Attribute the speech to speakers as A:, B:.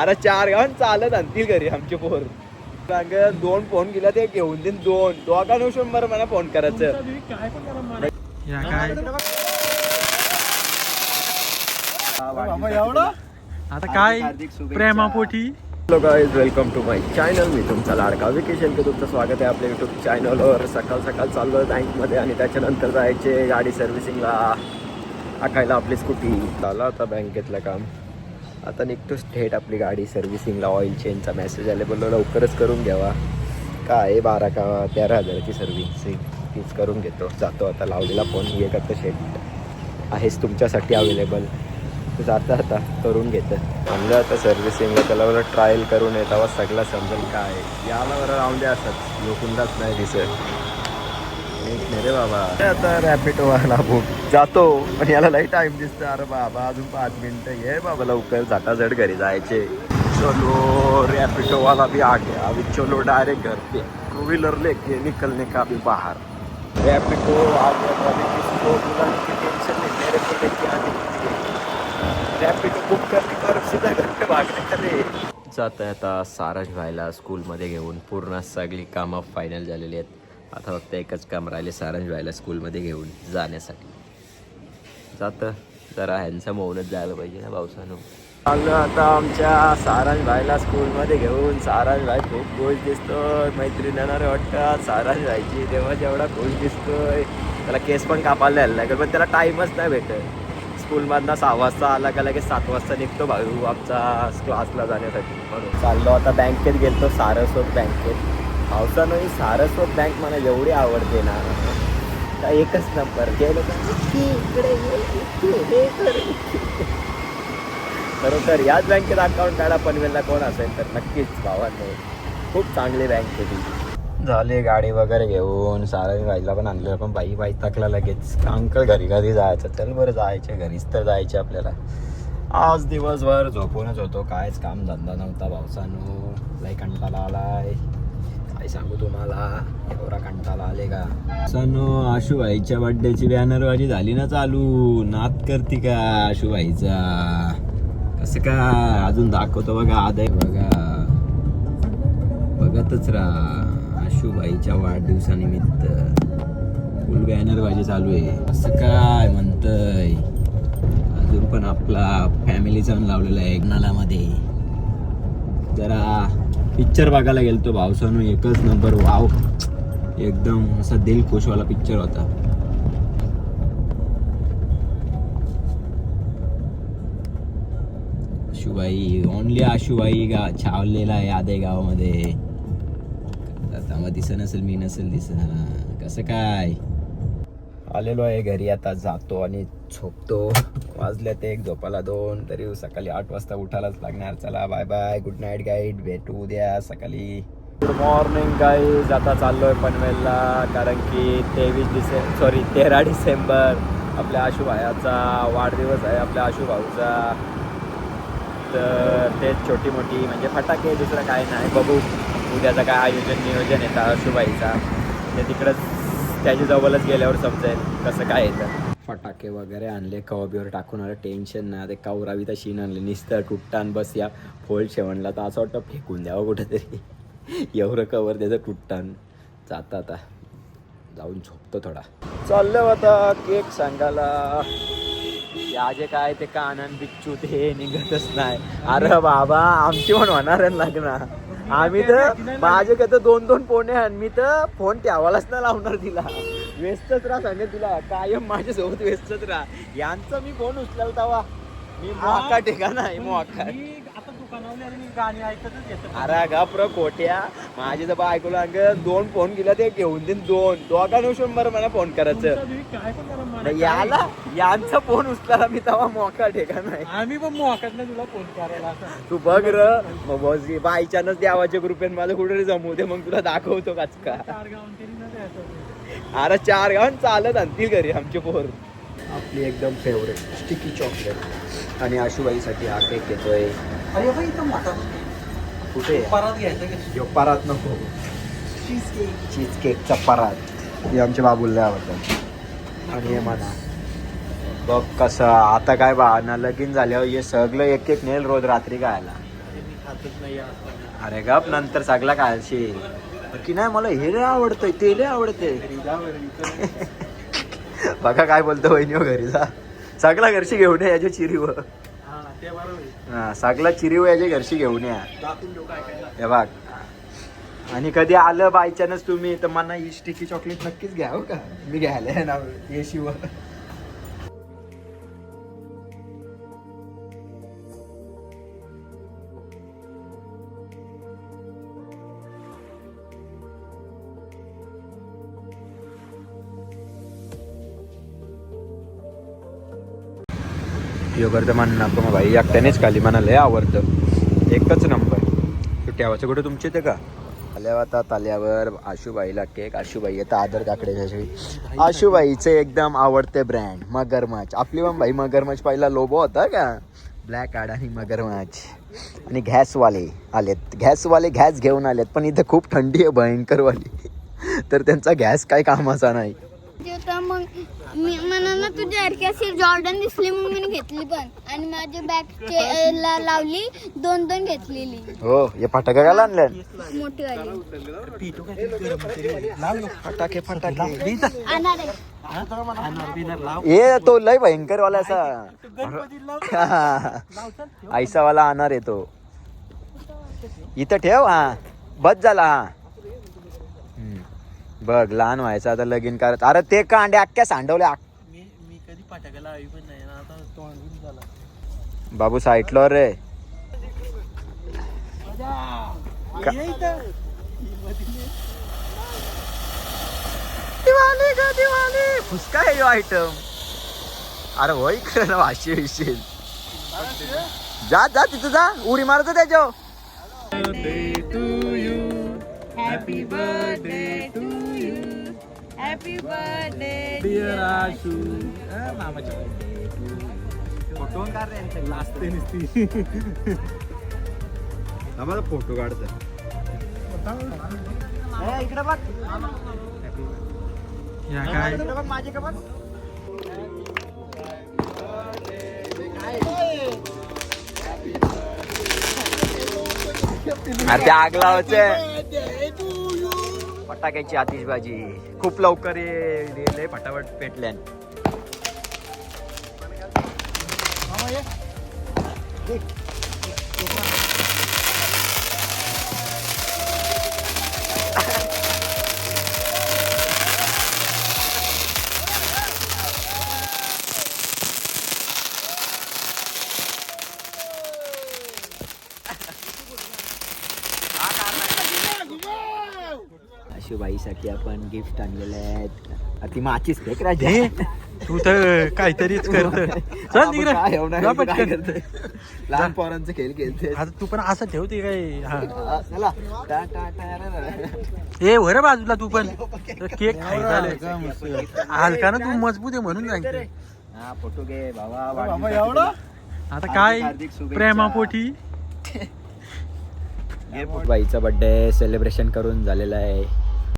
A: अरे चार गावं चालत आणतील घरी आमचे पोर. सांग दोन फोन गेला ते घेऊन देईन दोन. दोघांना शंभर मला फोन करायचं.
B: आता काय? प्रेमापोटी.
A: Hello guys welcome to my channel मी तुमचा लाडका वेकेशन के तुमचं स्वागत आहे आपल्या युट्यूब चॅनलवर सकाळ सकाळ चाललो आहे बँकमध्ये आणि त्याच्यानंतर जायचे गाडी सर्व्हिसिंगला टाकायला आपली स्कूटी झालं आता बँकेतलं काम. आता निघतोच थेट आपली गाडी सर्व्हिसिंगला ऑइल चेंजचा मेसेज आले बोललो लवकरच करून घ्यावा. काय आहे बारा का तेरा हजाराची सर्व्हिसिंग तीच करून घेतो. जातो आता लावलेला फोन हे करतं शेट आहेच तुमच्यासाठी अवेलेबल तू जाता आता करून घेतं. समजा आता सर्व्हिसिंगला त्याला मला ट्रायल करून येतावा तेव्हा सगळं समजेल काय याला बरं राहून द्या असंच लोकुंदाच नाही दिसत. नाही रे बाबा आता रॅपिडोवाला बुक जातो. पण याला लई टाइम दिसतो अरे बाबा अजून पाच मिनिटं ये बाबा लवकर. झटाझट घरी जायचे. चलो रॅपिडो वाला भी आ गया. अभी चलो डायरेक्ट घर पे. टू व्हीलर लेके निकलने का भी बाहर. रैपिडो आ गया. अभी किसी को बुलाने की टेंशन नहीं. मेरे को लेके आने रॅपिडो बुक करने का सीधा घर पे भागने का रे. जात आहे आता सारंग व्हायला स्कूलमध्ये घेऊन पूर्ण सगळी कामं फायनल झालेली आहेत. आता फक्त एकच काम राहिले सारंज व्हायला स्कूलमध्ये घेऊन जाण्यासाठी. जातं जरा ह्यांचं मौनच जायला पाहिजे ना पावसानं. चाललो आता आमच्या सारंज भाईला स्कूलमध्ये घेऊन. सारंज भाई खूप खुश दिसतोय मैत्रीण येणार वाटतात. सारंग भाईची तेव्हा जेवढा खुश दिसतोय. त्याला केस पण कापायला द्यायला लागेल पण त्याला टाईमच नाही भेटत. स्कूलमधनं सहा वाजता आला का लगेच सात वाजता निघतो भाऊ आमचा क्लासला जाण्यासाठी म्हणून. चाललो आता बँकेत गेलतो सारस्वत बँकेत. पावसानं ही सारस्वत बँक मला एवढी आवडते ना. का एकच नंबर गेलो का इकडे हे खरोखर याच बँकेत अकाउंट काढा पनवेलला कोण असेल तर नक्कीच भावांनो. खूप चांगली बँक आहे ती. गाडी वगैरे घेऊन सारंग बाईला पण आणलं पण बाई बाई टाकला लगेच. अंकल घरी घरी जायचं. चल बरं जायचं. घरीच तर जायचे आपल्याला. आज दिवसभर झोपूनच होतो. कायच काम धंदा नव्हता पावसानं लय कंटाळा आलाय. सांगू तुम्हाला. एवढा कंटाला आले का? सनो आशुबाईच्या बड्डेची बॅनरबाजी झाली ना चालू. नात करते का आशुबाईचा कसं का? अजून दाखवतो बघा आदय. बघा. बघतच राहा आशुबाईच्या वाढदिवसानिमित्त. फुल बॅनरबाजी चालू आहे. असं काय म्हणतय? अजून पण आपला फॅमिलीचा लावलेला आहे. नालामध्ये जरा पिक्चर बघायला गेलतो भावसानं एकच नंबर वाव एकदम असा दिल खुशवाला पिक्चर होता. आशुबाई ओनली आशुबाई गा छावलेला आहे आदे गावामध्ये. आता मग दिसत नसेल मी नसेल दिसत कसं काय? आलेलो आहे घरी आता जातो आणि झोपतो. वाजल्या ते एक झोपाला दोन तरी सकाळी आठ वाजता उठायलाच लागणार. चला bye bye good night guide भेटू उद्या सकाळी. गुड मॉर्निंग गाईज आता चाललोय पनवेलला कारण की तेवीस डिसेंबर सॉरी तेरा डिसेंबर आपल्या आशू भायाचा वाढदिवस आहे आपल्या आशू भाऊचा तर तेच छोटी मोठी म्हणजे फटाके दुसरं काय नाही. बघू उद्याचं काय आयोजन नियोजन येतं आशुबाईचा ते तिकडंच त्याच्या जवळच गेल्यावर समजेल कसं काय येतं. फटाके वगैरे आणले कवाबीवर टाकून आलं टेन्शन नाही. ते कवरावी तशी शीन आणले. निस्तर तुट्टान बस या फोल शेवणला. तर असं वाटतं फेकून द्यावं कुठेतरी. एवढं कवर त्याचं तुट्टान जाता आता. जाऊन झोपतो थोडा. चाललं आता केक सांगायला. या जे काय ते कानन बिच्चू ते निघतच नाही. अरे बाबा आमची पण होणार लग्न. आम्ही तर माझे तर दोन दोन फोन आहे आणि मी तर फोन ठेवायलाच नाही लावणार तिला. व्यस्तच राहा सांगे तुला. कायम माझ्यासोबत व्यस्तच राहा. यांचा मी फोन उचलाल तवा मी मोका ठिकाण आहे मोका
B: गाणी ऐकतच येतो.
A: अरे गप्र कोट्या माझी तर बायकोला अंग दोन फोन गेला ते घेऊन देईन दोन. दोघांना शंभर मला फोन करायचं.
B: मला
A: नाही, याला यांचा फोन उचलाला मी तवा मोका ठिकाण आहे
B: आम्ही पण मोहकत नाही तुला फोन करायला
A: तू बघ र मग बस बायचानच देवाच्या ग्रुपेन माझं कुठे जमू दे मग तुला दाखवतो काच का अरे चार गावं चालत आणतील घरी आमचे पोर. आपली एकदम फेवरेट स्टिकी चॉकलेट आणि आशुबाईसाठी हा केक येतोय
B: अरे बाई इथं मोठा
A: कुठे?
B: परत घ्यायचं
A: परात नको. चीज केकचा परात. हे आमच्या बाबूला आवडतं. आणि हे म्हणा. बघ कसं आता काय बा ना लगीन झाल्यावर हे सगळं एक एक नेल रोज रात्री खायला.
B: मी खातच नाही आता
A: अरे गप नंतर सगळा खायशील की नाही मला हे लय आवडतंय ते लय आवडते बघा काय बोलतो वहिनी हो घरी जा. सगळा घरशी घेऊन या याच्या चिरीवर.
B: हा
A: हा सगळा चिरीव याच्या घरशी घेऊन या. हे बघ. आणि कधी आलं बाय चान्स तुम्ही तर मला ही स्टिकी चॉकलेट नक्कीच घ्या हो का? मी घ्यायला ना ये शिव यो करतं मान नको मग भाई. एकट्यानेच खाली मला लय आवडतं. एकच नंबर तो ठेवायचं कुठं तुमचे ते का? आल्यावर आता ताल्यावर आशुबाईला केक आशुबाई येतं आदर काकडे आशुबाईचे एकदम आवडते ब्रँड मगरमच्छ. आपली पण भाई मगरमच्छ पहिला लोबो होता का? ब्लॅक कार्ड आणि मगरमच्छ. आणि गॅसवाले आलेत. गॅसवाले गॅस घेऊन आलेत पण इथं खूप थंडी आहे भयंकरवाली. तर त्यांचा गॅस काय कामाचा नाही.
C: मी मला ना तुझ्या अशी जॉर्डन दिसली मग मी घेतली पण. आणि माझ्या बॅग ला लावली दोन दोन घेतलेली.
A: हो हे फटाका काय आणल्या
C: मोठी वाली.
A: फटाके फटाके ए तो लय भयंकर वाला असा. आयसा वाला आणणार आहे तो. इथं ठेव हा. बस झाला हा. बघ लहान व्हायचं आता लगीन करत अरे ते कांडे अख्ख्या सांडवल्या
B: मी मी कधी पाटाका लावी पण नाही ना आता तोंड घेऊन झाला.
A: बाबू साईटलो रे. का-
B: ये इथं.
A: दिवाळी ग दिवाळी फुसका आहे आयटम अरे होय इकडे ना वाशी विशील. जा जा तिथं जा. उडी मारतो
B: birthday to you. Happy birthday dear Ashu. मामाच्या birthday to you. लाजते नुसती.
A: फोटो काढतो इकडे बघ.
B: या काय?
A: बघ माझे का बघ. अरे आग लावायचे फटाक्याची आतिषबाजी. खूप लवकर ये फटाफट पेटल्यान. आशुबाईसाठी आपण गिफ्ट आणलेले आहेत. ती माचीच फेक राजा.
B: तू तर काहीतरीच करत
A: एवढं? लहान पोरांचे खेळ खेळते
B: आता तू पण असं ठेवते काय हा. वर बाजूला तू पण. केक खायचा हलका ना तू मजबूत आहे म्हणून सांगते
A: हा फोटो घे बाबा वाढदिवसाची
B: आता काय. प्रेमापोटी.
A: बाईचा बर्थडे सेलिब्रेशन करून झालेला आहे